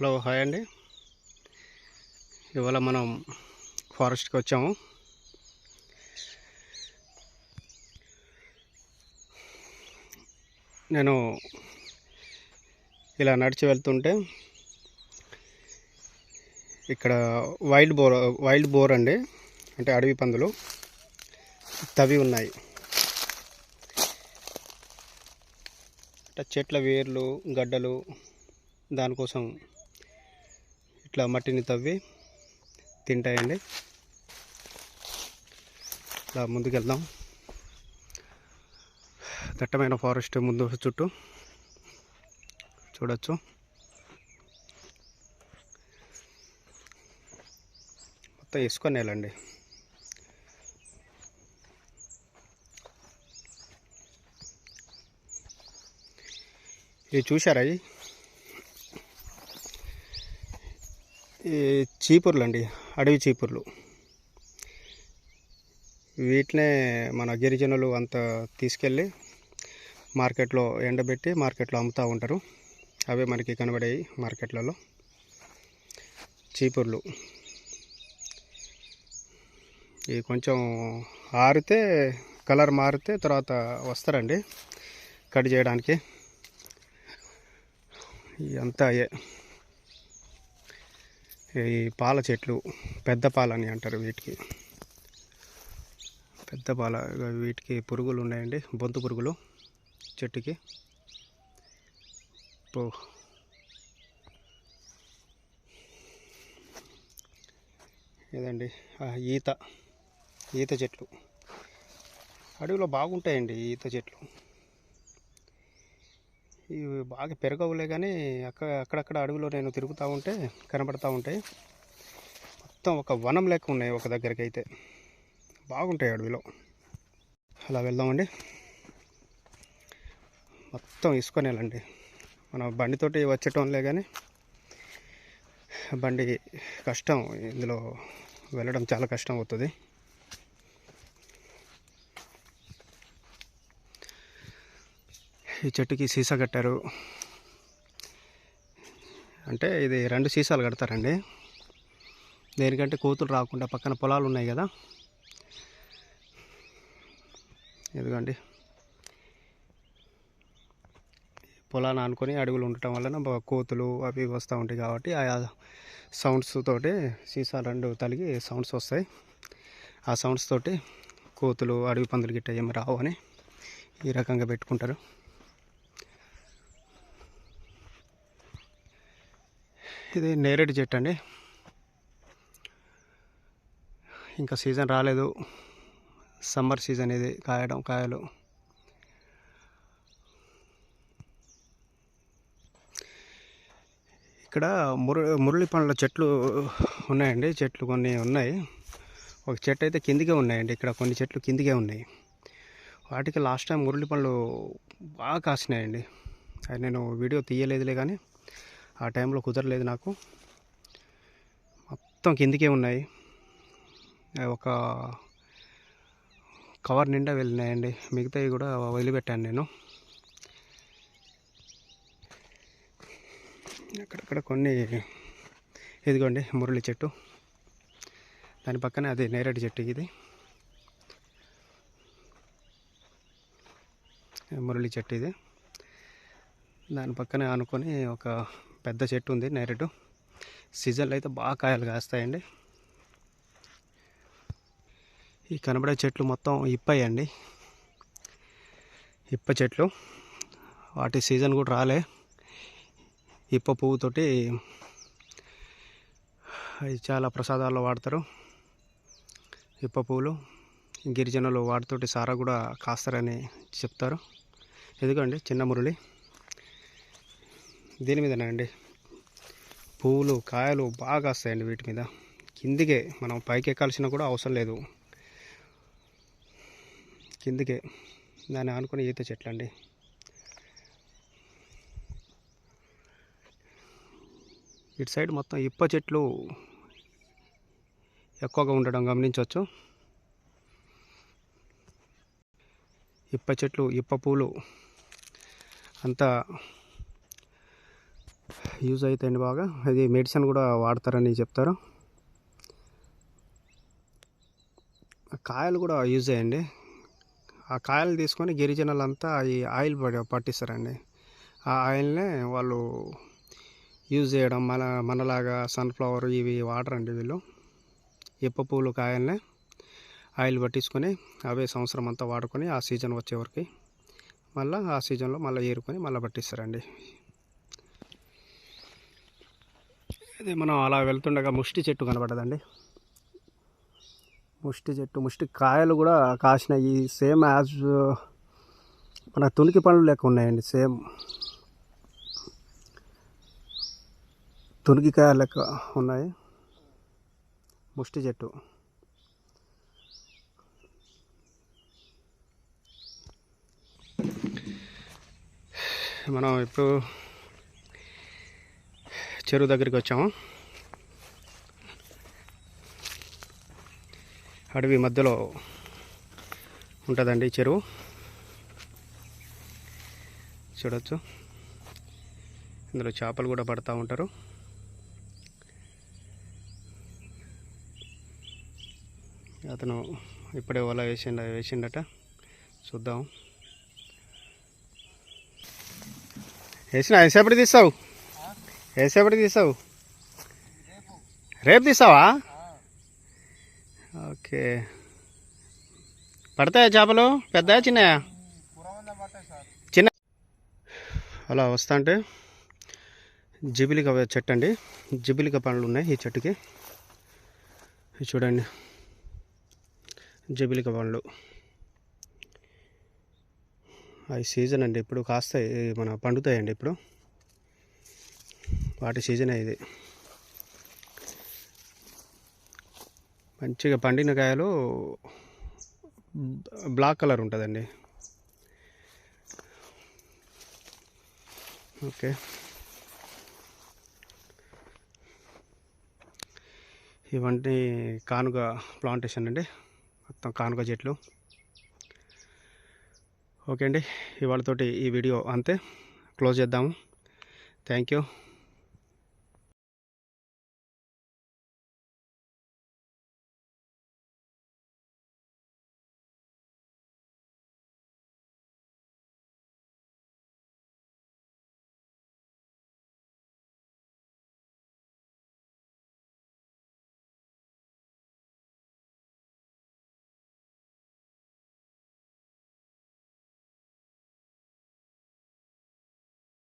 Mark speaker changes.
Speaker 1: Hello hi అండి. ఇవాళ మనం ఫారెస్ట్కి వచ్చాము. నేను ఇలా నడిచి వెళ్తుంటే ఇక్కడ వైల్డ్ బోర్ వైల్డ్ బోర్ అండి. అంటే అడవి పందులు తవి ఉన్నాయి. అంటే చెట్ల వేర్లు గడ్డలు దానికోసం ఇట్లా మట్టిని తవ్వి తింటాయండి. ఇలా ముందుకెళ్దాం. దట్టమైన ఫారెస్ట్ ముందు చుట్టూ చూడొచ్చు. మొత్తం ఇసుక నేలండి. ఇది చూసారా ఇవి ఈ చీపుర్లు అండి అడవి చీపుర్లు. వీటినే మన గిరిజనులు అంత తీసుకెళ్ళి మార్కెట్లో ఎండబెట్టి మార్కెట్లో అమ్ముతూ ఉంటారు. అవే మనకి కనబడేవి మార్కెట్లలో. చీపుర్లు. ఇవి కొంచెం ఆరితే కలర్ మారితే తర్వాత వస్తారండి కట్ చేయడానికి. ఇదంతా అయ్యే ఈ పాల చెట్లు పెద్ద పాలని అంటారు వీటికి. పెద్ద పాల వీటికి పురుగులు ఉన్నాయండి బొంతు పురుగులు చెట్టుకి. పో. ఇదండి ఈత ఈత చెట్లు. అడవిలో బాగుంటాయండి ఈత చెట్లు. ఇవి బాగా పెరగవులే కానీ అక్కడ అక్కడక్కడ అడవిలో నేను తిరుగుతూ ఉంటే కనబడతా ఉంటాయి. మొత్తం ఒక వనం లెక్క ఉన్నాయి ఒక దగ్గరికి అయితే బాగుంటాయి అడవిలో. అలా వెళ్దామండి. మొత్తం ఇసుకొనేలండి మన బండితోటి వచ్చేటోన్లే కానీ బండి కష్టం. ఇందులో వెళ్ళడం చాలా కష్టం అవుతుంది. ఈ చెట్టుకి సీసా కట్టారు. అంటే ఇది రెండు సీసాలు కడతారండి. దేనికంటే కోతులు రాకుండా పక్కన పొలాలు ఉన్నాయి కదా. ఎందుకండి పొలాన్ని ఆనుకొని అడుగులు ఉండటం వలన కోతులు అవి వస్తూ ఉంటాయి కాబట్టి ఆ సౌండ్స్ తోటి సీసా రెండు తలిగి సౌండ్స్ వస్తాయి. ఆ సౌండ్స్ తోటి కోతులు అడవి పందులు గిట్ట ఏమి రావు అని ఈ రకంగా పెట్టుకుంటారు. ఇది నేరేడు చెట్టు అండి. ఇంకా సీజన్ రాలేదు. సమ్మర్ సీజన్ ఇది కాయడం కాయలు. ఇక్కడ ముర మురళి పండ్ల చెట్లు ఉన్నాయండి. చెట్లు కొన్ని ఉన్నాయి. ఒక చెట్టు అయితే కిందికే ఉన్నాయండి. ఇక్కడ కొన్ని చెట్లు కిందికే ఉన్నాయి. వాటికి లాస్ట్ టైం మురళి పండ్లు బాగా కాసినాయండి. అది నేను వీడియో తీయలేదులే కానీ ఆ టైంలో కుదరలేదు నాకు. మొత్తం కిందికే ఉన్నాయి. ఒక కవర్ నిండా వెళ్ళినాయండి. మిగతావి కూడా వదిలిపెట్టాను నేను. అక్కడక్కడ కొన్ని ఇదిగోండి మురళి చెట్టు. దాని పక్కనే అది నేరేడు చెట్టు ఇది. మురళి చెట్టు ఇది. దాని పక్కనే ఆనుకొని ఒక పెద్ద చెట్టు ఉంది నేరేటు సీజన్లో అయితే బాగా కాయలు కాస్తాయండి. ఈ కనబడే చెట్లు మొత్తం ఇప్పయండి. ఇప్ప చెట్లు. వాటి సీజన్ కూడా రాలే. ఇప్ప పువ్వుతోటి అవి చాలా ప్రసాదాల్లో వాడతారు. ఇప్ప పువ్వులు గిరిజనులు వాటితోటి సారా కూడా కాస్తారని చెప్తారు. ఎందుకండి చిన్న మురళి దీని మీదనే అండి? పువ్వులు కాయలు బాగా వస్తాయండి వీటి మీద. కిందికే మనం పైకి ఎక్కాల్సిన కూడా అవసరం లేదు. కిందికే దాన్ని ఆనుకుని ఈత చెట్లు అండి. ఇటు సైడ్ మొత్తం ఇప్ప చెట్లు ఎక్కువగా ఉండడం గమనించవచ్చు. ఇప్ప చెట్లు ఇప్ప పూలు అంతా యూజ్ అవుతాయండి బాగా. అది మెడిసిన్ కూడా వాడతారని చెప్తారు. కాయలు కూడా యూజ్ అయ్యండి. ఆ కాయలు తీసుకొని గిరిజనులంతా ఈ ఆయిల్ పట్టిస్తారండి. ఆ ఆయిల్నే వాళ్ళు యూజ్ చేయడం మన మనలాగా సన్ఫ్లవర్ ఇవి వాటర్ అండి వీళ్ళు. ఇప్ప పూలు కాయల్నే ఆయిల్ పట్టించుకొని అవే సంవత్సరం అంతా వాడుకొని ఆ సీజన్ వచ్చే వరకు మళ్ళీ ఆ సీజన్లో మళ్ళీ ఏరుకొని మళ్ళీ పట్టిస్తారండి. ఇది మనం అలా వెళ్తుండగా ముష్టి చెట్టు కనబడదండి. ముష్టి చెట్టు ముష్టి కాయలు కూడా కాసినాయి. సేమ్ యాజ్ మన తునికి పండ్లు లెక్క ఉన్నాయండి సేమ్. తునికికాయ లెక్క ఉన్నాయి. ముష్టి చెట్టు. మనం ఇప్పుడు చెరువు దగ్గరికి వచ్చాము. అడవి మధ్యలో ఉంటుందండి చెరువు. చూడొచ్చు. ఇందులో చేపలు కూడా పడుతూ ఉంటారు. అతను ఇప్పుడే వల వేసిండ వేసిండట. చూద్దాం. వేసిన ఎంతసేపటి తీస్తావు? ఎంతసేపటి తీసావు రేపు తీస్తావా? ఓకే. పడతాయా చేపలు? పెద్దయా చిన్నయా? చిన్న అలా వస్తా అంటే జిబిలిక చెట్టు అండి. జిబిలిక పండ్లు ఉన్నాయి ఈ చెట్టుకి. చూడండి. జిబిలిక పండ్లు. అవి సీజన్ అండి. ఇప్పుడు కాస్తాయి మన పండుతాయండి ఇప్పుడు. వాటి సీజనే ఇది. మంచిగా పండిన కాయలు బ్లాక్ కలర్ ఉంటుందండి. ఓకే. ఇవన్నీ కానుక ప్లాంటేషన్ అండి. మొత్తం కానుక చెట్లు. ఓకే అండి. ఇవాళతోటి ఈ వీడియో అంతే. క్లోజ్ చేద్దాము. Thank you.